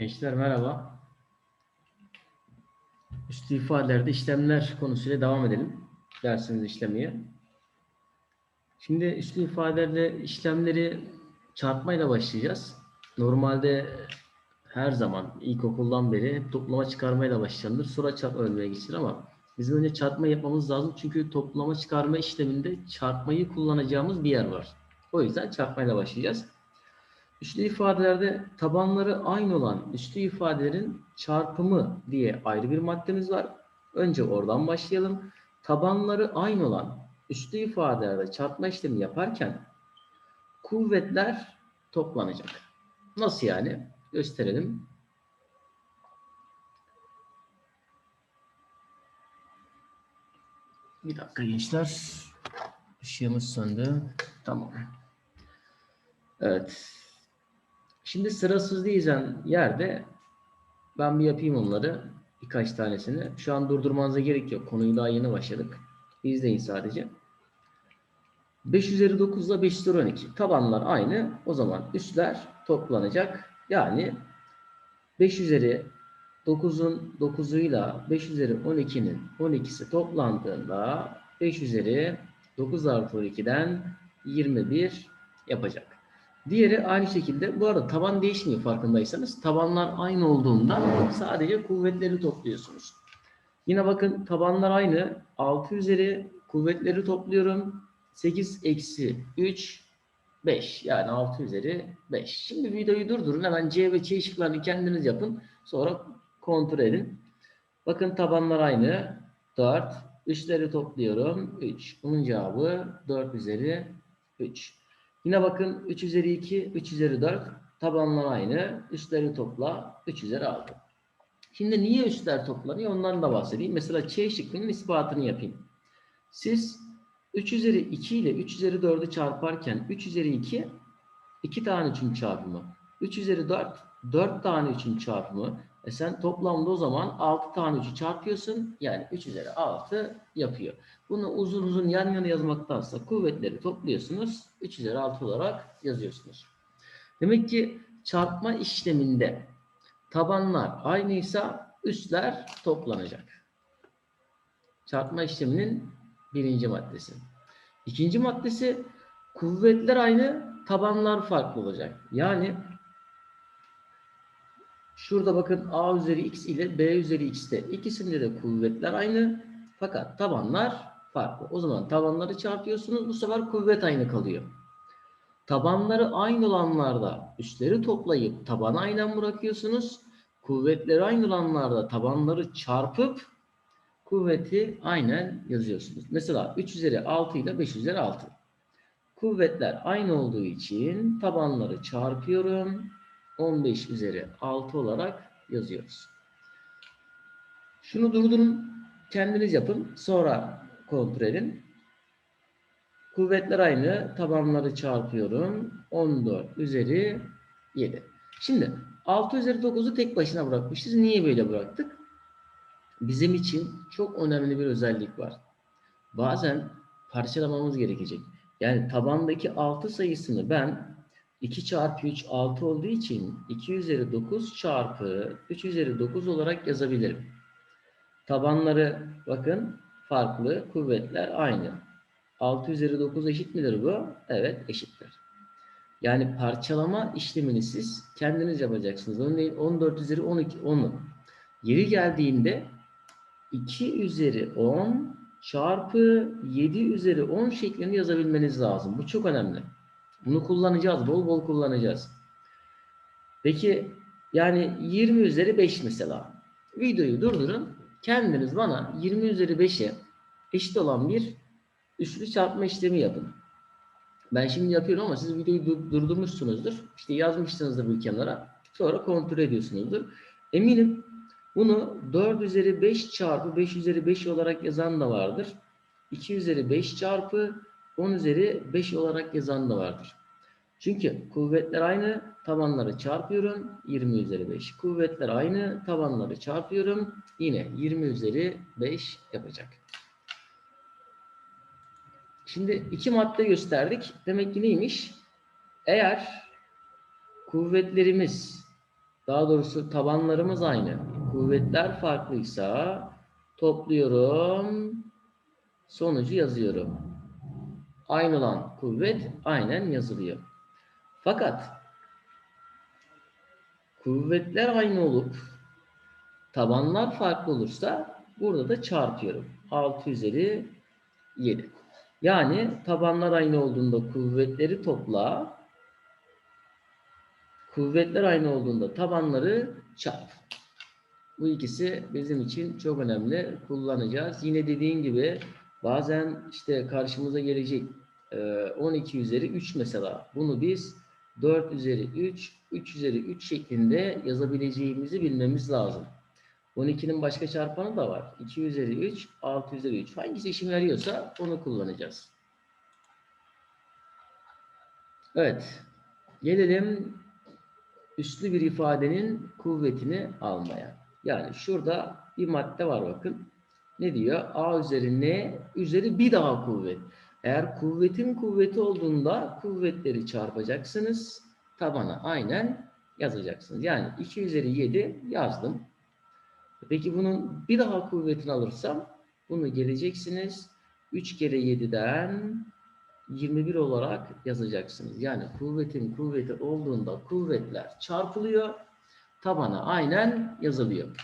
Gençler merhaba. Üstü ifadelerde işlemler konusuyla devam edelim. Dersimizi işlemeye. Şimdi üstü ifadelerde işlemleri çarpmayla başlayacağız. Normalde her zaman ilkokuldan beri hep toplama çıkarmayla başlanır. Sonra çarpma bölmeye geçilir ama bizim önce çarpma yapmamız lazım. Çünkü toplama çıkarma işleminde çarpmayı kullanacağımız bir yer var. O yüzden çarpmayla başlayacağız. Üslü ifadelerde tabanları aynı olan üslü ifadelerin çarpımı diye ayrı bir maddemiz var. Önce oradan başlayalım. Tabanları aynı olan üslü ifadelerde çarpma işlemi yaparken kuvvetler toplanacak. Nasıl yani? Gösterelim. Bir dakika gençler. Işığımız söndü. Tamam. Evet. Şimdi sırasız diyeceğim yerde ben bir yapayım onları. Birkaç tanesini. Şu an durdurmanıza gerek yok. Konuyu daha yeni başladık. İzleyin sadece. 5 üzeri 9 ile 5 üzeri 12. Tabanlar aynı. O zaman üstler toplanacak. Yani 5 üzeri 9'un 9'uyla 5 üzeri 12'nin 12'si toplandığında 5 üzeri 9 artı 12'den 21 yapacak. Diğeri aynı şekilde bu arada taban değişmiyor farkındaysanız. Tabanlar aynı olduğunda sadece kuvvetleri topluyorsunuz. Yine bakın tabanlar aynı. 6 üzeri kuvvetleri topluyorum. 8 eksi 3 5 yani 6 üzeri 5. Şimdi videoyu durdurun hemen C ve Ç ışıklarını kendiniz yapın. Sonra kontrol edin. Bakın tabanlar aynı. 4. Üstleri topluyorum. 3. Bunun cevabı 4 üzeri 3. Yine bakın 3 üzeri 2, 3 üzeri 4. Tabanlar aynı. Üstleri topla 3 üzeri 6. Şimdi niye üstler toplanıyor ondan da bahsedeyim. Mesela Ç şıkkının ispatını yapayım. Siz 3 üzeri 2 ile 3 üzeri 4'ü çarparken 3 üzeri 2 2 tane 3'ün çarpımı. 3 üzeri 4 4 tane 3'ün çarpımı. E sen toplamda o zaman 6 tane 3'ü çarpıyorsun. Yani 3 üzeri 6 yapıyor. Bunu uzun uzun yan yana yazmaktansa kuvvetleri topluyorsunuz. 3 üzeri 6 olarak yazıyorsunuz. Demek ki çarpma işleminde tabanlar aynıysa üstler toplanacak. Çarpma işleminin birinci maddesi. İkinci maddesi kuvvetler aynı, tabanlar farklı olacak. Yani şurada bakın a üzeri x ile b üzeri x'te ikisinde de kuvvetler aynı fakat tabanlar farklı. O zaman tabanları çarpıyorsunuz bu sefer kuvvet aynı kalıyor. Tabanları aynı olanlarda üstleri toplayıp tabanı aynen bırakıyorsunuz. Kuvvetleri aynı olanlarda tabanları çarpıp kuvveti aynen yazıyorsunuz. Mesela 3 üzeri 6 ile 5 üzeri 6. Kuvvetler aynı olduğu için tabanları çarpıyorum. 15 üzeri 6 olarak yazıyoruz. Şunu durdurun. Kendiniz yapın. Sonra kontrol edin. Kuvvetler aynı. Tabanları çarpıyorum. 14 üzeri 7. Şimdi 6 üzeri 9'u tek başına bırakmışız. Niye böyle bıraktık? Bizim için çok önemli bir özellik var. Bazen parçalamamız gerekecek. Yani tabandaki 6 sayısını ben 2 çarpı 3 6 olduğu için 2 üzeri 9 çarpı 3 üzeri 9 olarak yazabilirim. Tabanları bakın farklı, kuvvetler aynı. 6 üzeri 9 eşit midir bu? Evet eşittir. Yani parçalama işlemini siz kendiniz yapacaksınız. Örneğin 14 üzeri 12, 10'u. Yeri geldiğinde 2 üzeri 10 çarpı 7 üzeri 10 şeklinde yazabilmeniz lazım. Bu çok önemli. Bunu kullanacağız. Bol bol kullanacağız. Peki yani 20 üzeri 5 mesela. Videoyu durdurun. Kendiniz bana 20 üzeri 5'e eşit olan bir üçlü çarpma işlemi yapın. Ben şimdi yapıyorum ama siz videoyu durdurmuşsunuzdur. İşte yazmışsınızdır bir kenara. Sonra kontrol ediyorsunuzdur. Eminim bunu 4 üzeri 5 çarpı 5 üzeri 5 olarak yazan da vardır. 2 üzeri 5 çarpı 10 üzeri 5 olarak yazan da vardır. Çünkü kuvvetler aynı, tabanları çarpıyorum. 20 üzeri 5. Kuvvetler aynı, tabanları çarpıyorum. Yine 20 üzeri 5 yapacak. Şimdi iki madde gösterdik. Demek ki neymiş? Eğer kuvvetlerimiz Daha doğrusu tabanlarımız aynı. Kuvvetler farklıysa topluyorum. Sonucu yazıyorum. Aynı olan kuvvet aynen yazılıyor. Fakat kuvvetler aynı olup tabanlar farklı olursa burada da çarpıyorum. 6 üzeri 7. Yani tabanlar aynı olduğunda kuvvetleri topla. Kuvvetler aynı olduğunda tabanları çarp. Bu ikisi bizim için çok önemli. Kullanacağız. Yine dediğim gibi bazen işte karşımıza gelecek e, 12 üzeri 3 mesela. Bunu biz 4 üzeri 3, 3 üzeri 3 şeklinde yazabileceğimizi bilmemiz lazım. 12'nin başka çarpanı da var. 2 üzeri 3, 6 üzeri 3. Hangisi işime yarıyorsa onu kullanacağız. Evet. Gelelim üslü bir ifadenin kuvvetini almaya. Yani şurada bir madde var bakın. Ne diyor? A üzeri N üzeri bir daha kuvvet. Eğer kuvvetin kuvveti olduğunda kuvvetleri çarpacaksınız. Tabana aynen yazacaksınız. Yani 2 üzeri 7 yazdım. Peki bunun bir daha kuvvetini alırsam bunu geleceksiniz. 3 kere 7'den 21 olarak yazacaksınız. Yani kuvvetin kuvveti olduğunda kuvvetler çarpılıyor. Tabana aynen yazılıyor.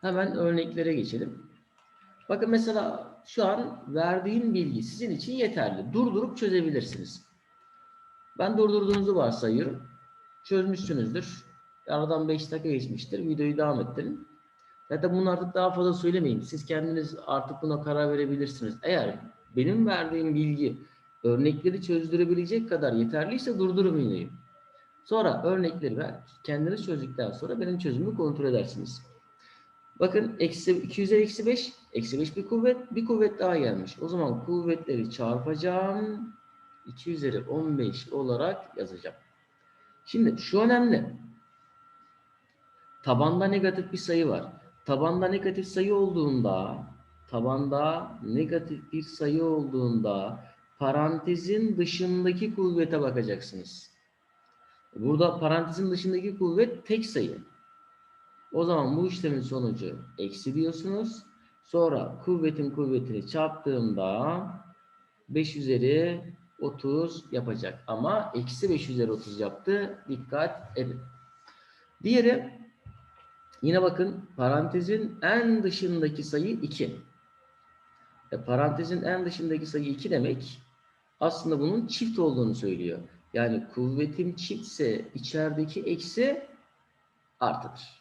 Hemen örneklere geçelim. Bakın mesela şu an verdiğim bilgi sizin için yeterli. Durdurup çözebilirsiniz. Ben durdurduğunuzu varsayıyorum. Çözmüşsünüzdür. Aradan 5 dakika geçmiştir. Videoyu devam ettirin. Zaten bunu artık daha fazla söylemeyin. Siz kendiniz artık buna karar verebilirsiniz. Eğer benim verdiğim bilgi örnekleri çözdürebilecek kadar yeterliyse durdurun videoyu. Sonra örnekleri ver. Kendiniz çözdükten sonra benim çözümümü kontrol edersiniz. Bakın eksi 2 üzeri eksi 5. Eksi 5 bir kuvvet. Bir kuvvet daha gelmiş. O zaman kuvvetleri çarpacağım. 2 üzeri 15 olarak yazacağım. Şimdi şu önemli. Tabanda negatif bir sayı var. Tabanda negatif sayı olduğunda tabanda negatif bir sayı olduğunda parantezin dışındaki kuvvete bakacaksınız. Burada parantezin dışındaki kuvvet tek sayı. O zaman bu işlemin sonucu eksi diyorsunuz. Sonra kuvvetin kuvvetini çarptığımda 5 üzeri 30 yapacak. Ama eksi 5 üzeri 30 yaptı. Dikkat edin. Diğeri yine bakın parantezin en dışındaki sayı 2. E, parantezin en dışındaki sayı 2 demek aslında bunun çift olduğunu söylüyor. Yani kuvvetim çiftse içerideki eksi artıdır.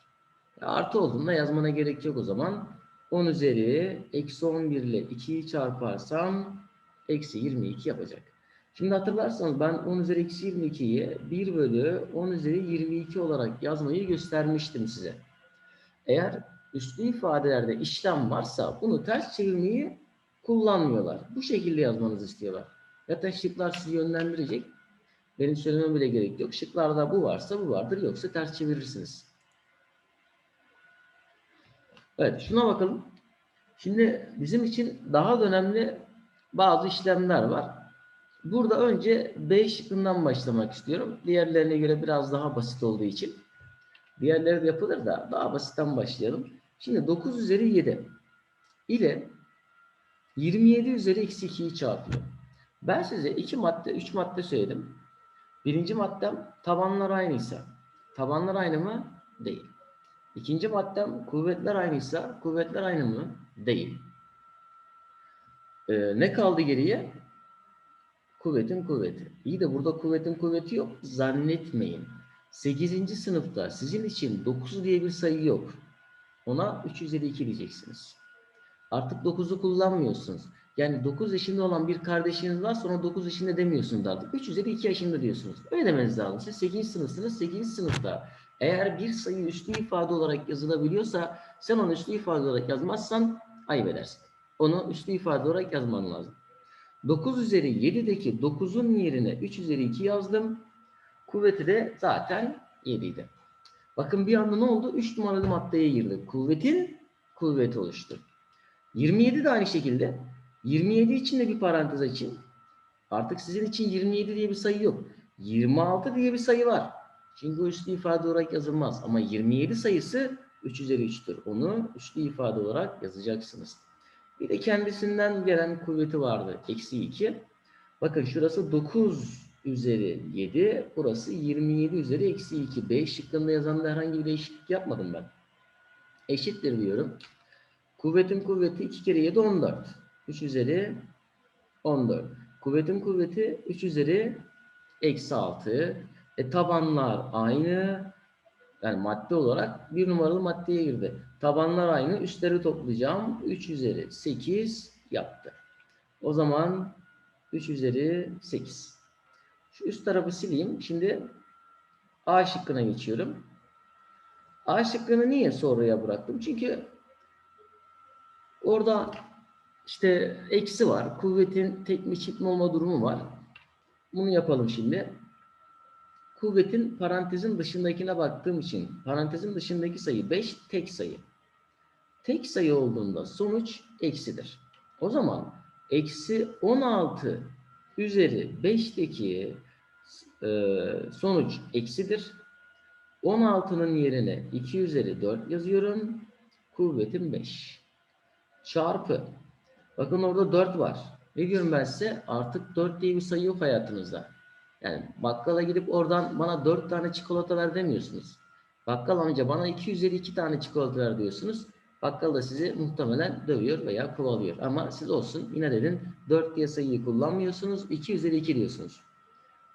Artı olduğunda yazmana gerek yok o zaman. 10 üzeri eksi 11 ile 2'yi çarparsam eksi 22 yapacak. Şimdi hatırlarsanız ben 10 üzeri eksi 22'yi 1 bölü 10 üzeri 22 olarak yazmayı göstermiştim size. Eğer üslü ifadelerde işlem varsa bunu ters çevirmeyi kullanmıyorlar. Bu şekilde yazmanızı istiyorlar. Zaten şıklar sizi yönlendirecek. Benim söylemem bile gerek yok. Şıklarda bu varsa bu vardır. Yoksa ters çevirirsiniz. Evet şuna bakalım. Şimdi bizim için daha da önemli bazı işlemler var. Burada önce B şıkkından başlamak istiyorum. Diğerlerine göre biraz daha basit olduğu için. Diğerleri de yapılır da daha basitten başlayalım. Şimdi 9 üzeri 7 ile 27 üzeri eksi 2'yi çarpıyor. Ben size iki madde, üç madde söyledim. Birinci maddem tabanlar aynıysa. Tabanlar aynı mı? Değil. İkinci maddem kuvvetler aynıysa kuvvetler aynı mı? Değil. Ee, ne kaldı geriye? Kuvvetin kuvveti. İyi de burada kuvvetin kuvveti yok. Zannetmeyin. 8. sınıfta sizin için 9 diye bir sayı yok. Ona 3 üzeri 2 diyeceksiniz. Artık 9'u kullanmıyorsunuz. Yani 9 yaşında olan bir kardeşiniz var sonra 9 yaşında demiyorsunuz artık. 3 üzeri 2 yaşında diyorsunuz. Öyle demeniz lazım. Siz 8. sınıfsınız. 8. sınıfta eğer bir sayı üslü ifade olarak yazılabiliyorsa sen onu üslü ifade olarak yazmazsan ayıp edersin. Onu üslü ifade olarak yazman lazım. 9 üzeri 7'deki 9'un yerine 3 üzeri 2 yazdım. Kuvveti de zaten 7 idi. Bakın bir anda ne oldu? 3 numaralı maddeye girdi. Kuvvetin kuvveti oluştu. 27 de aynı şekilde. 27 için de bir parantez açın. Artık sizin için 27 diye bir sayı yok. 26 diye bir sayı var. Çünkü o üslü ifade olarak yazılmaz. Ama 27 sayısı 3 üzeri 3'tür. Onu üçlü ifade olarak yazacaksınız. Bir de kendisinden gelen kuvveti vardı. Eksi 2. Bakın şurası 9 üzeri 7. Burası 27 üzeri eksi 2. B şıkkında yazanda herhangi bir değişiklik yapmadım ben. Eşittir diyorum. Kuvvetin kuvveti 2 kere 7 14. 3 üzeri 14. Kuvvetin kuvveti 3 üzeri eksi 6. E tabanlar aynı. Yani madde olarak bir numaralı maddeye girdi. Tabanlar aynı. Üstleri toplayacağım. 3 üzeri 8 yaptı. O zaman 3 üzeri 8. Şu üst tarafı sileyim. Şimdi A şıkkına geçiyorum. A şıkkını niye sonraya bıraktım? Çünkü orada işte eksi var. Kuvvetin tek mi çift mi olma durumu var. Bunu yapalım şimdi. Kuvvetin parantezin dışındakine baktığım için parantezin dışındaki sayı 5 tek sayı. Tek sayı olduğunda sonuç eksidir. O zaman eksi 16 üzeri 5'teki e, sonuç eksidir. 16'nın yerine 2 üzeri 4 yazıyorum. Kuvvetim 5. Çarpı. Bakın orada 4 var. Ne diyorum ben size? Artık 4 diye bir sayı yok hayatınızda. Yani bakkala gidip oradan bana 4 tane çikolata ver demiyorsunuz. Bakkal amca bana 2 üzeri 2 tane çikolata ver diyorsunuz. Bakkal da sizi muhtemelen dövüyor veya kovalıyor. Ama siz olsun yine dedin 4 diye sayıyı kullanmıyorsunuz. 2 üzeri 2 diyorsunuz.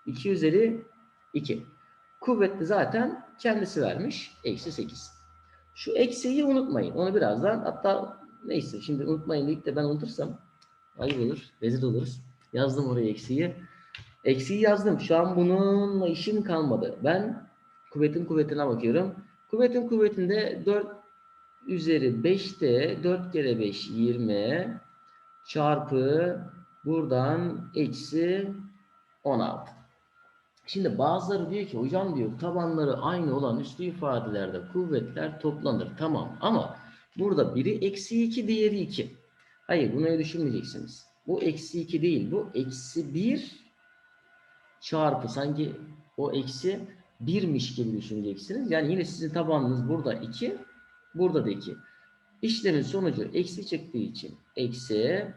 2 üzeri 2. Kuvvetli zaten kendisi vermiş. Eksi 8. Şu eksiyi unutmayın. Onu birazdan hatta neyse şimdi unutmayın deyip de ben unutursam ayıp olur. Rezil oluruz. Yazdım oraya eksiyi. Eksiyi yazdım. Şu an bununla işim kalmadı. Ben kuvvetin kuvvetine bakıyorum. Kuvvetin kuvvetinde 4 üzeri 5'te 4 kere 5 20 çarpı buradan eksi 16. Şimdi bazıları diyor ki hocam diyor tabanları aynı olan üslü ifadelerde kuvvetler toplanır. Tamam ama burada biri eksi 2 diğeri 2. Hayır bunu düşünmeyeceksiniz. Bu eksi 2 değil bu eksi 1 çarpı sanki o eksi 1'miş gibi düşüneceksiniz. Yani yine sizin tabanınız burada 2 burada da 2. İşlemin sonucu eksi çıktığı için eksi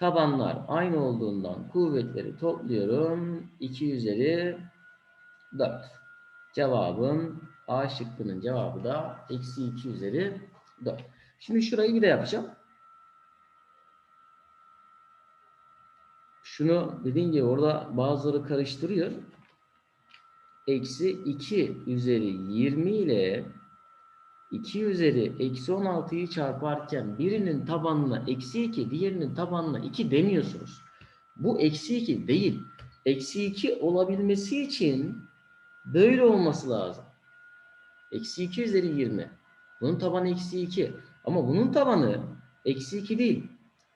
tabanlar aynı olduğundan kuvvetleri topluyorum. 2 üzeri 4. Cevabım A şıkkının cevabı da eksi 2 üzeri 4. Şimdi şurayı bir de yapacağım. Şunu dediğim gibi orada bazıları karıştırıyor. Eksi 2 üzeri 20 ile 2 üzeri eksi 16'yı çarparken birinin tabanına eksi 2, diğerinin tabanına 2 demiyorsunuz. Bu eksi 2 değil. Eksi 2 olabilmesi için böyle olması lazım. Eksi 2 üzeri 20. Bunun tabanı eksi 2. Ama bunun tabanı eksi 2 değil.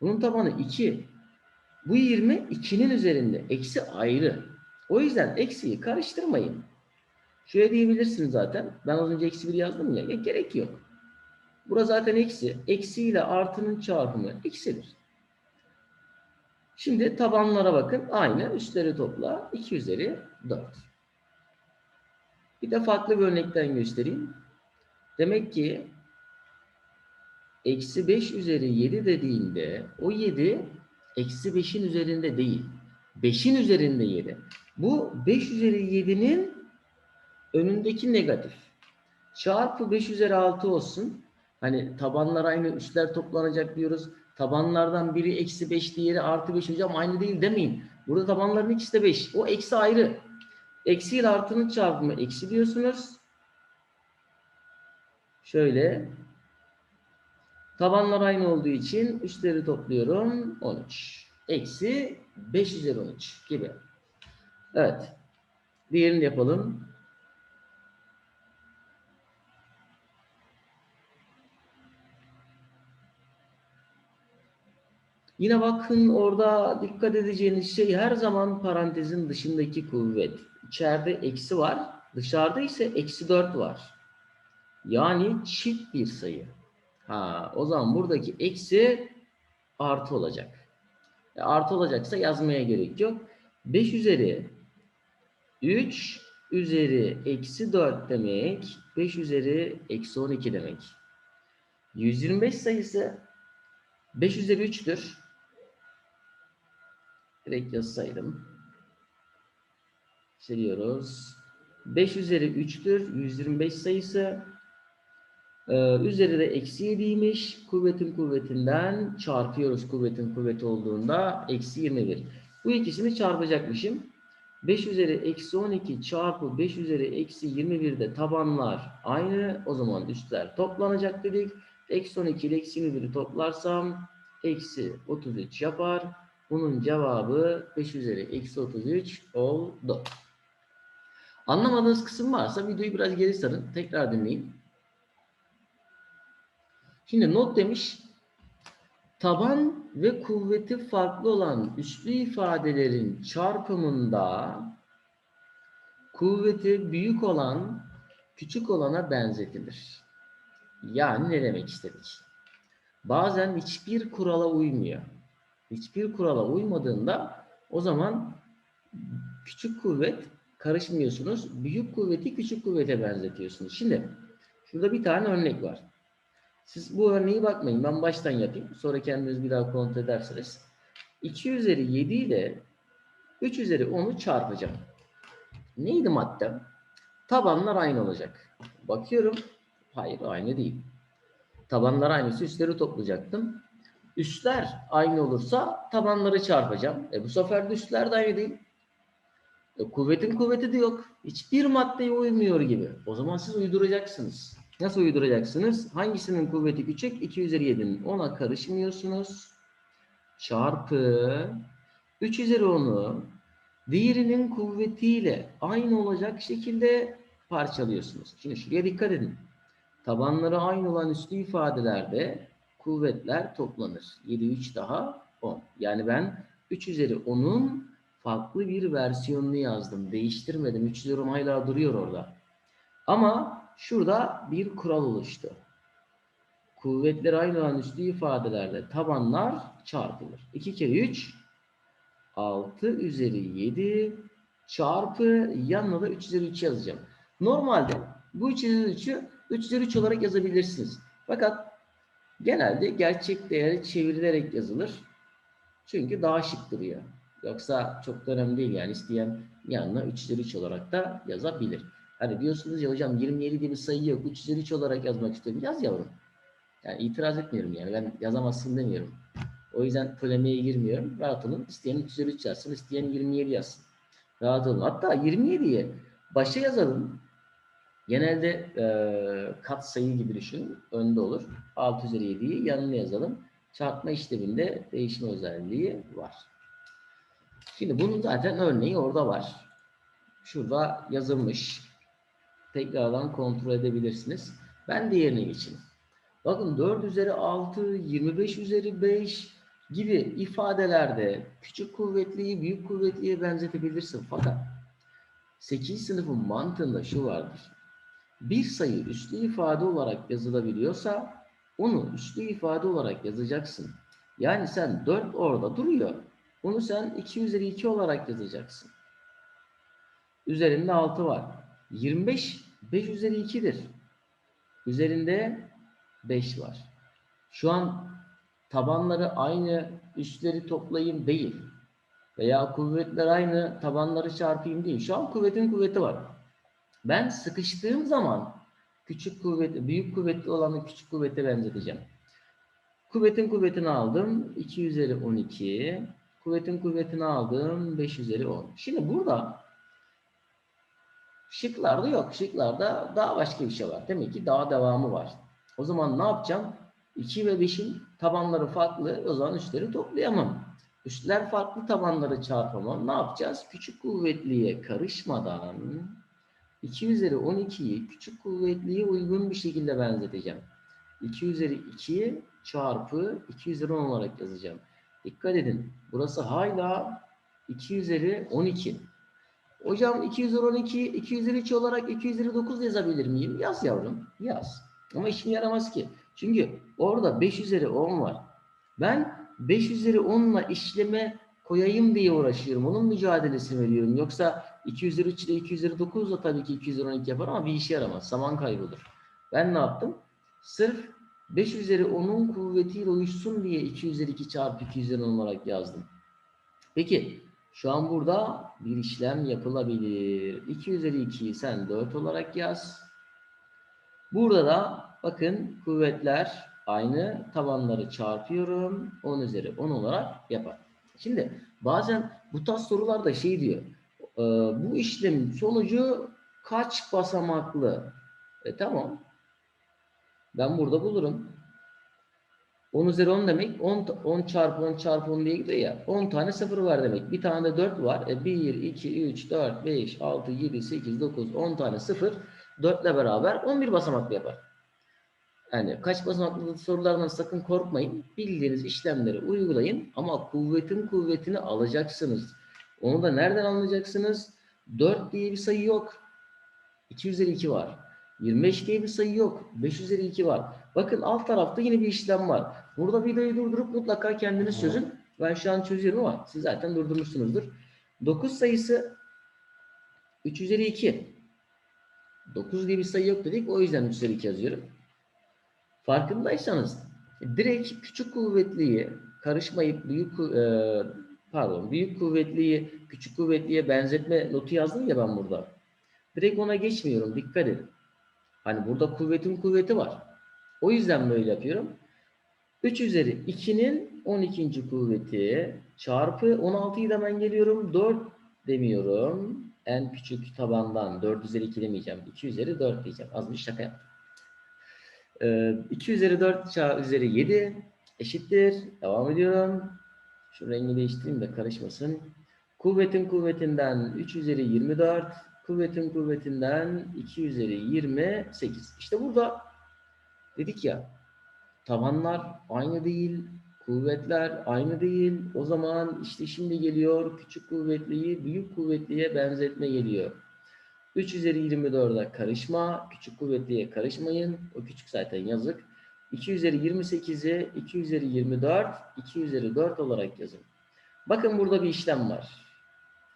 Bunun tabanı 2. Bu 20 2'nin üzerinde. Eksi ayrı. O yüzden eksiyi karıştırmayın. Şöyle diyebilirsiniz zaten. Ben az önce eksi 1 yazdım ya. ya gerek yok. Burası zaten eksi. Eksi ile artının çarpımı eksidir. Şimdi tabanlara bakın. Aynı. Üstleri topla. 2 üzeri 4. Bir de farklı bir örnekten göstereyim. Demek ki eksi 5 üzeri 7 dediğinde o 7 eksi 5'in üzerinde değil. 5'in üzerinde 7. Bu 5 üzeri 7'nin önündeki negatif. Çarpı 5 üzeri 6 olsun. Hani tabanlar aynı üstler toplanacak diyoruz. Tabanlardan biri eksi 5 diğeri artı 5 hocam aynı değil demeyin. Burada tabanların ikisi de 5. O eksi ayrı. Eksi ile artının çarpımı eksi diyorsunuz. Şöyle. Tabanlar aynı olduğu için üstleri topluyorum. 13. Eksi 5 üzeri 13 gibi. Evet. Diğerini yapalım. Yine bakın orada dikkat edeceğiniz şey her zaman parantezin dışındaki kuvvet. İçeride eksi var. Dışarıda ise eksi 4 var. Yani çift bir sayı. Ha, o zaman buradaki eksi artı olacak. E, artı olacaksa yazmaya gerek yok. 5 üzeri 3 üzeri eksi 4 demek 5 üzeri eksi 12 demek. 125 sayısı 5 üzeri 3'tür. Direkt yazsaydım. Siliyoruz. 5 üzeri 3'tür. 125 sayısı. Ee, üzeri de eksi 7'ymiş. Kuvvetin kuvvetinden çarpıyoruz kuvvetin kuvveti olduğunda. Eksi 21. Bu ikisini çarpacakmışım. 5 üzeri eksi 12 çarpı 5 üzeri eksi 21'de tabanlar aynı. O zaman üstler toplanacak dedik. Eksi 12 ile eksi 21'i toplarsam eksi 33 yapar. Bunun cevabı 5 üzeri eksi 33 oldu. Anlamadığınız kısım varsa videoyu biraz geri sarın. Tekrar dinleyin. Şimdi not demiş. Taban ve kuvveti farklı olan üslü ifadelerin çarpımında kuvveti büyük olan küçük olana benzetilir. Yani ne demek istedik? Bazen hiçbir kurala uymuyor. Hiçbir kurala uymadığında o zaman küçük kuvvet karışmıyorsunuz. Büyük kuvveti küçük kuvvete benzetiyorsunuz. Şimdi şurada bir tane örnek var. Siz bu örneği bakmayın. Ben baştan yapayım. Sonra kendiniz bir daha kontrol edersiniz. 2 üzeri 7 ile 3 üzeri 10'u çarpacağım. Neydi maddem? Tabanlar aynı olacak. Bakıyorum. Hayır aynı değil. Tabanlar aynısı üstleri toplayacaktım. Üstler aynı olursa tabanları çarpacağım. E bu sefer de üstler de aynı değil. E, kuvvetin kuvveti de yok. Hiçbir maddeye uymuyor gibi. O zaman siz uyduracaksınız. Nasıl uyduracaksınız? Hangisinin kuvveti küçük? 2 üzeri 7'nin. Ona karışmıyorsunuz. Çarpı 3 üzeri 10'u diğerinin kuvvetiyle aynı olacak şekilde parçalıyorsunuz. Şimdi şuraya dikkat edin. Tabanları aynı olan üslü ifadelerde kuvvetler toplanır. 7 3 daha 10. Yani ben 3 üzeri 10'un farklı bir versiyonunu yazdım. Değiştirmedim. 3 üzeri 10 hala duruyor orada. Ama şurada bir kural oluştu. Kuvvetler aynı olan üslü ifadelerde tabanlar çarpılır. 2 kere 3 6 üzeri 7 çarpı yanına da 3 üzeri 3 yazacağım. Normalde bu 3 üzeri 3'ü 3 üzeri 3 olarak yazabilirsiniz. Fakat genelde gerçek değeri çevrilerek yazılır. Çünkü daha şık duruyor. Yoksa çok da önemli değil yani isteyen yanına 3 üzeri 3 olarak da yazabilir. Hani diyorsunuz ya hocam 27 diye bir sayı yok 3 üzeri 3 olarak yazmak istiyorum. Yaz yavrum. Yani itiraz etmiyorum yani ben yazamazsın demiyorum. O yüzden polemiğe girmiyorum. Rahat olun. İsteyen 3 üzeri 3 yazsın, isteyen 27 yazsın. Rahat olun. Hatta 27'ye başa yazalım. Genelde e, kat sayı gibi düşünün. Önde olur. 6 üzeri 7'yi yanına yazalım. Çarpma işleminde değişme özelliği var. Şimdi bunun zaten örneği orada var. Şurada yazılmış. Tekrardan kontrol edebilirsiniz. Ben diğerine geçeyim. Bakın 4 üzeri 6, 25 üzeri 5 gibi ifadelerde küçük kuvvetliyi büyük kuvvetliye benzetebilirsin. Fakat 8 sınıfın mantığında şu vardır. Bir sayı üslü ifade olarak yazılabiliyorsa onu üslü ifade olarak yazacaksın. Yani sen 4 orada duruyor. Onu sen 2 üzeri 2 olarak yazacaksın. Üzerinde 6 var. 25 5 üzeri 2'dir. Üzerinde 5 var. Şu an tabanları aynı üstleri toplayayım değil. Veya kuvvetler aynı tabanları çarpayım değil. Şu an kuvvetin kuvveti var. Ben sıkıştığım zaman küçük kuvvet, büyük kuvvetli olanı küçük kuvvete benzeteceğim. Kuvvetin kuvvetini aldım. 2 üzeri 12. Kuvvetin kuvvetini aldım. 5 üzeri 10. Şimdi burada şıklarda yok. Şıklarda daha başka bir şey var. Demek ki daha devamı var. O zaman ne yapacağım? 2 ve 5'in tabanları farklı. O zaman üstleri toplayamam. Üstler farklı tabanları çarpamam. Ne yapacağız? Küçük kuvvetliye karışmadan 2 üzeri 12'yi küçük kuvvetliye uygun bir şekilde benzeteceğim. 2 üzeri 2 çarpı 2 üzeri 10 olarak yazacağım. Dikkat edin. Burası hala 2 üzeri 12. Hocam 2 üzeri 12, 2 üzeri 3 olarak 2 üzeri 9 yazabilir miyim? Yaz yavrum. Yaz. Ama işime yaramaz ki. Çünkü orada 5 üzeri 10 var. Ben 5 üzeri 10 ile işleme koyayım diye uğraşıyorum. Onun mücadelesini veriyorum. Yoksa 2 üzeri 3 ile 2 üzeri 9 da tabii ki 2 üzeri 12 yapar ama bir işe yaramaz. Zaman kaybı olur. Ben ne yaptım? Sırf 5 üzeri 10'un kuvvetiyle uyuşsun diye 2 üzeri 2 çarpı 2 üzeri 10 olarak yazdım. Peki şu an burada bir işlem yapılabilir. 2 üzeri 2'yi sen 4 olarak yaz. Burada da bakın kuvvetler aynı tabanları çarpıyorum. 10 üzeri 10 olarak yapar. Şimdi bazen bu tarz sorularda şey diyor. e, bu işlemin sonucu kaç basamaklı? E tamam. Ben burada bulurum. 10 üzeri 10 demek 10, ta- 10 çarpı 10 çarpı 10 diye gidiyor ya. 10 tane sıfır var demek. Bir tane de 4 var. E 1, 2, 3, 4, 5, 6, 7, 8, 9, 10 tane sıfır. 4 ile beraber 11 basamaklı yapar. Yani kaç basamaklı sorulardan sakın korkmayın. Bildiğiniz işlemleri uygulayın ama kuvvetin kuvvetini alacaksınız. Onu da nereden anlayacaksınız? 4 diye bir sayı yok. 2 üzeri 2 var. 25 diye bir sayı yok. 5 üzeri 2 var. Bakın alt tarafta yine bir işlem var. Burada videoyu durdurup mutlaka kendiniz çözün. Ben şu an çözüyorum ama siz zaten durdurmuşsunuzdur. 9 sayısı 3 üzeri 2. 9 diye bir sayı yok dedik. O yüzden 3 üzeri 2 yazıyorum. Farkındaysanız direkt küçük kuvvetliyi karışmayıp büyük e, pardon büyük kuvvetliyi küçük kuvvetliye benzetme notu yazdım ya ben burada. Direkt ona geçmiyorum. Dikkat edin. Hani burada kuvvetin kuvveti var. O yüzden böyle yapıyorum. 3 üzeri 2'nin 12. kuvveti çarpı 16'yı da ben geliyorum. 4 demiyorum. En küçük tabandan 4 üzeri 2 demeyeceğim. 2 üzeri 4 diyeceğim. Az bir şaka yaptım. Ee, 2 üzeri 4 ça- üzeri 7 eşittir. Devam ediyorum. Şu rengi değiştireyim de karışmasın. Kuvvetin kuvvetinden 3 üzeri 24. Kuvvetin kuvvetinden 2 üzeri 28. İşte burada dedik ya tabanlar aynı değil. Kuvvetler aynı değil. O zaman işte şimdi geliyor küçük kuvvetliyi büyük kuvvetliye benzetme geliyor. 3 üzeri 24'e karışma. Küçük kuvvetliye karışmayın. O küçük zaten yazık. 2 üzeri 28'i 2 üzeri 24, 2 üzeri 4 olarak yazın. Bakın burada bir işlem var.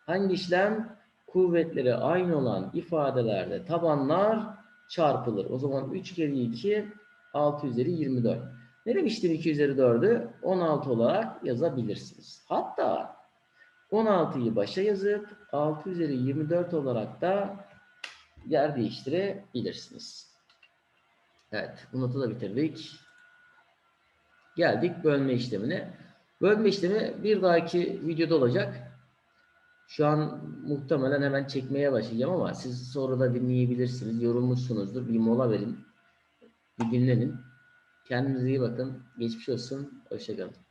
Hangi işlem? Kuvvetleri aynı olan ifadelerde tabanlar çarpılır. O zaman 3 kere 2, 6 üzeri 24. Ne demiştim 2 üzeri 4'ü? 16 olarak yazabilirsiniz. Hatta 16'yı başa yazıp 6 üzeri 24 olarak da yer değiştirebilirsiniz. Evet, bu notu da bitirdik. Geldik bölme işlemine. Bölme işlemi bir dahaki videoda olacak. Şu an muhtemelen hemen çekmeye başlayacağım ama siz sonra da dinleyebilirsiniz. Yorulmuşsunuzdur. Bir mola verin. Bir dinlenin. Kendinize iyi bakın. Geçmiş olsun. Hoşçakalın.